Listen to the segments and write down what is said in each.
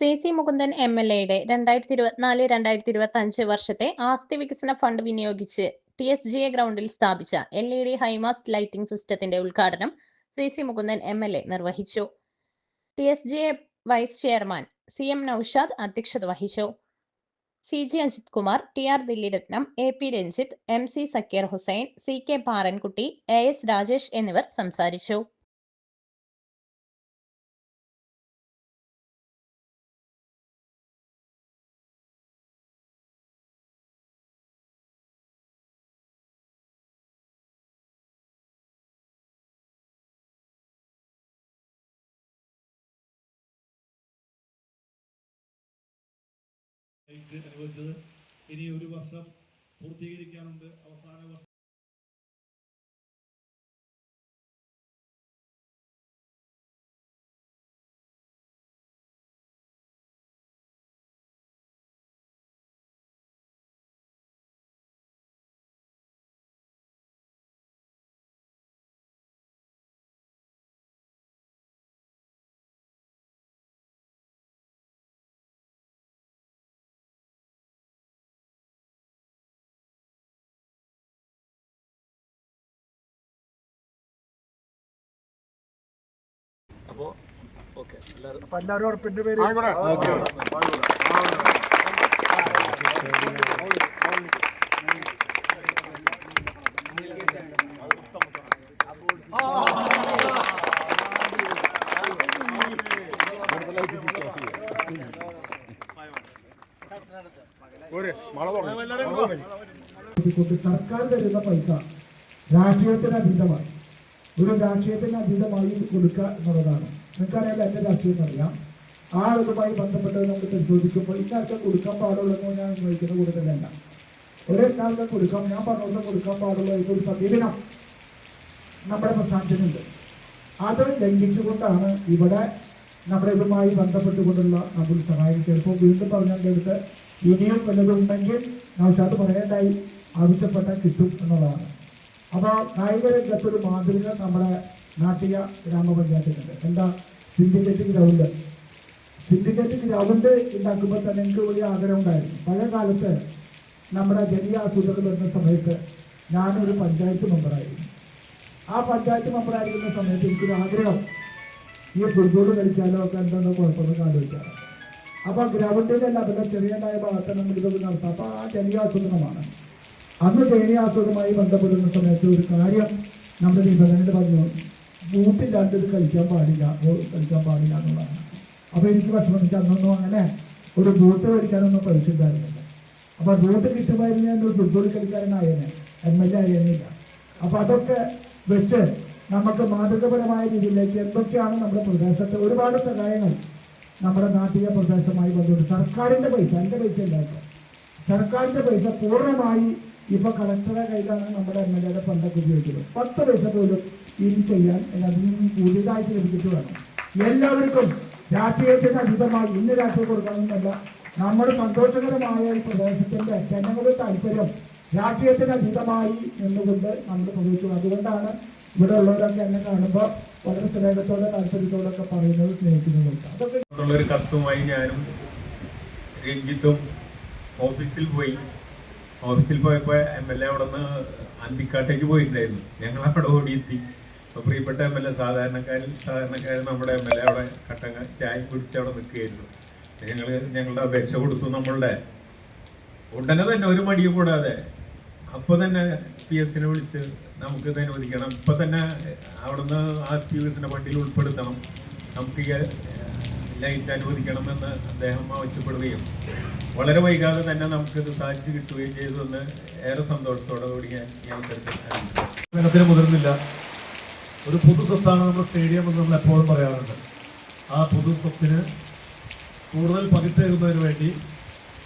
C C Mukundan M L എയുടെ രണ്ടായിരത്തി ഇരുപത്തിനാല് രണ്ടായിരത്തി ഇരുപത്തി അഞ്ച് വർഷത്തെ ആസ്തി വികസന ഫണ്ട് വിനിയോഗിച്ച് ടി എസ് ജി എ ഗ്രൗണ്ടിൽ സ്ഥാപിച്ച L E D high mast lighting സിസ്റ്റത്തിന്റെ ഉദ്ഘാടനം C C Mukundan M L A നിർവഹിച്ചു. T S G A vice chairman C M Noushad അധ്യക്ഷത വഹിച്ചു. C G Ajith Kumar T R Dillirathnam A P Ranjith M C Zakir Hussain C K Parankutty A S Rajesh എന്നിവർ സംസാരിച്ചു. അനുവദിച്ചത്. ഇനി ഒരു വർഷം പൂർത്തീകരിക്കാനുണ്ട്. അവസാന വർഷം അപ്പോൾ ഓക്കെ. എല്ലാവരും എല്ലാവരും പേര് കൊണ്ട് സർക്കാർ തരുന്ന പൈസ രാഷ്ട്രീയത്തിന് അതീതമായി ഒരു രാഷ്ട്രീയത്തിന് അതീതമായി കൊടുക്കുക എന്നുള്ളതാണ്. നിങ്ങൾക്കറിയാം എന്റെ രാഷ്ട്രീയം അറിയാം. ആ ഇതുമായി ബന്ധപ്പെട്ടത് നമ്മൾ പരിശോധിക്കുമ്പോൾ ഇന്നാൾക്ക് കൊടുക്കാൻ പാടുള്ളൂ ഞാൻ ചോദിക്കുന്നത് കൊടുക്കുന്നില്ല ഒരേ കാലത്ത് കൊടുക്കാം ഞാൻ പറഞ്ഞ കൊടുക്കാൻ പാടുള്ള ഒരു സമീപനം നമ്മുടെ പ്രസ്ഥാനത്തിനുണ്ട്. അത് ലംഘിച്ചുകൊണ്ടാണ് ഇവിടെ നമ്മുടെ ഇതുമായി ബന്ധപ്പെട്ടുകൊണ്ടുള്ള നമ്മൾ സഹായം ചിലപ്പോൾ വീണ്ടും പറഞ്ഞാൽ എടുത്ത് ഇനിയും വല്ലതുണ്ടെങ്കിൽ നമുക്ക് അത് പറയേണ്ടായി. ആവശ്യപ്പെട്ടാൽ കിട്ടും എന്നുള്ളതാണ്. അപ്പോൾ കായിക രംഗത്തൊരു മാതൃക നമ്മുടെ നാട്ടിക ഗ്രാമപഞ്ചായത്തിനുണ്ട് എന്താ സിൻഡിക്കേറ്റ് ഗ്രൗണ്ട്? സിൻഡിക്കേറ്റ് ഗ്രൗണ്ട് ഉണ്ടാക്കുമ്പോൾ തന്നെ എനിക്ക് വലിയ ആഗ്രഹം ഉണ്ടായിരുന്നു. പഴയ കാലത്ത് നമ്മുടെ ജനീയ ആസൂത്രണം വരുന്ന സമയത്ത് ഞാനൊരു പഞ്ചായത്ത് മെമ്പറായിരുന്നു ആ പഞ്ചായത്ത് മെമ്പറായിരിക്കുന്ന സമയത്ത് എനിക്കൊരു ആഗ്രഹം. ഈ ഫുട്ബോൾ കളിച്ചാലോ ഒക്കെ എന്തെന്നോ കുഴപ്പമൊന്നും ആലോചിക്കാറ് അപ്പോൾ ഗ്രൗണ്ടിന്റെ ലെവലിൽ ചെറിയതായ ഭാഗത്ത് നമ്മൾ ഇതൊക്കെ നടത്താം. അപ്പോൾ ആ ജനീയ ആസൂത്രണമാണ്. അന്ന് ജനീയാസൂതുമായി ബന്ധപ്പെടുന്ന സമയത്ത് ഒരു കാര്യം നമ്മുടെ നിബന്ധനയിൽ പറഞ്ഞു. ബൂട്ടില്ലാണ്ട് ഇത് കഴിക്കാൻ പാടില്ല. കഴിക്കാൻ പാടില്ല എന്നുള്ളതാണ്. അപ്പോൾ എനിക്ക് എനിക്ക് അന്നൊന്നും അങ്ങനെ ഒരു ബൂട്ട് കഴിക്കാനൊന്നും പൈസ ഉണ്ടായിരുന്നില്ല അപ്പോൾ കിട്ടുമായിരുന്നു ഞാൻ ഒരു ഫുട്ബോൾ കളിക്കാരനായേനെ. എം എൽ എ ആയിരുന്നില്ല അപ്പോൾ അതൊക്കെ വെച്ച് നമുക്ക് മാതൃകപരമായ രീതിയിലേക്ക് എന്തൊക്കെയാണ് നമ്മുടെ പ്രദേശത്തെ ഒരുപാട് സഹായങ്ങൾ നമ്മുടെ നാട്ടിക പ്രദേശമായി ബന്ധപ്പെട്ട് സർക്കാരിന്റെ പൈസ എന്റെ പൈസ ഇല്ലാത്ത. സർക്കാരിന്റെ പൈസ പൂർണമായി ഇപ്പൊ കളക്ടറുടെ കയ്യിലാണ് നമ്മുടെ എം എൽ എയുടെ ഫണ്ടൊക്കെ ഉപയോഗിക്കുന്നത്. പത്ത് പൈസ പോലും ഇനി ചെയ്യാൻ അതിൽ നിന്നും പുതിയതായിട്ട് ലഭിച്ചിട്ട് വേണം. എല്ലാവർക്കും രാഷ്ട്രീയത്തിന് അതീതമായി ഇന്ന് രാഷ്ട്രീയം കൊടുക്കണമെന്നല്ല നമ്മുടെ സന്തോഷകരമായ ഈ പ്രദേശത്തിന്റെ ജനങ്ങളുടെ താല്പര്യം രാഷ്ട്രീയത്തിന് അതീതമായി നിന്നുകൊണ്ട് നമ്മൾ പ്രതീക്ഷിച്ചു അതുകൊണ്ടാണ് ഇവിടെ ഉള്ളവരൊക്കെ എന്നെ കാണുമ്പോൾ വളരെ സ്നേഹത്തോടെ താല്പര്യത്തോടൊക്കെ പറയുന്നത് സ്നേഹിക്കുന്നതുണ്ട് അതൊക്കെ ഒരു കത്തുമായി ഞാനും രഞ്ജിത്തും ഓഫീസിൽ പോയി. ഓഫീസിൽ പോയപ്പോൾ എം എൽ എ അവിടെ നിന്ന് അന്തിക്കാട്ടേക്ക് പോയിട്ടുണ്ടായിരുന്നു. ഞങ്ങൾ അവിടെ ഓടിയെത്തി. അപ്പോൾ പ്രിയപ്പെട്ട എം എൽ എ സാധാരണക്കാരിൽ സാധാരണക്കാരൻ നമ്മുടെ എം എൽ എ അവിടെ കട്ടങ്ങ ചായ കുടിച്ച് അവിടെ നിൽക്കുകയായിരുന്നു. ഞങ്ങൾ ഞങ്ങളുടെ അപേക്ഷ കൊടുത്തു നമ്മളുടെ. ഉടനെ തന്നെ ഒരു മടിയും കൂടാതെ അപ്പോൾ തന്നെ പി എസിനെ വിളിച്ച് നമുക്ക് ഇത് അനുവദിക്കണം. ഇപ്പം തന്നെ അവിടുന്ന് ആ പി എസിന്റെ വണ്ടിയിൽ ഉൾപ്പെടുത്തണം. നമുക്ക് ലൈറ്റ് അനുവദിക്കണമെന്ന് അദ്ദേഹം ആവശ്യപ്പെടുകയും വളരെ വൈകാതെ തന്നെ നമുക്കിത് സാധിച്ചു കിട്ടുകയും ചെയ്തതെന്ന് ഏറെ സന്തോഷത്തോടെ കൂടി ഞാൻ അറിയിച്ചു മുതിർന്നില്ല. ഒരു പൊതു സ്വത്താണ് നമ്മുടെ സ്റ്റേഡിയം എന്ന് നമ്മൾ എപ്പോഴും പറയാറുണ്ട്. ആ പൊതു സ്വത്തിന് കൂടുതൽ പതിത്തേകുന്നതിന് വേണ്ടി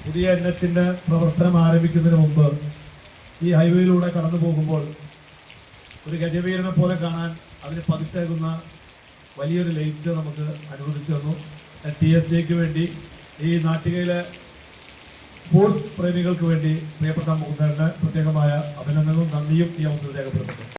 പുതിയ എണ്ണത്തിന്റെ പ്രവർത്തനം ആരംഭിക്കുന്നതിന് മുമ്പ് ഈ ഹൈവേയിലൂടെ കടന്നു പോകുമ്പോൾ ഒരു ഗജവീരനെ പോലെ കാണാൻ അതിന് പതിത്തേകുന്ന വലിയൊരു ലൈറ്റ് നമുക്ക് അനുവദിച്ചു തന്നു. ടി എസ് ജിക്ക് വേണ്ടി ഈ നാട്ടികയിലെ സ്പോർട്സ് പ്രേമികൾക്ക് വേണ്ടി പ്രിയപ്പെട്ട മുകുന്ദന് പ്രത്യേകമായ അഭിനന്ദനവും നന്ദിയും ഈ അവസരം രേഖപ്പെടുത്തുന്നു.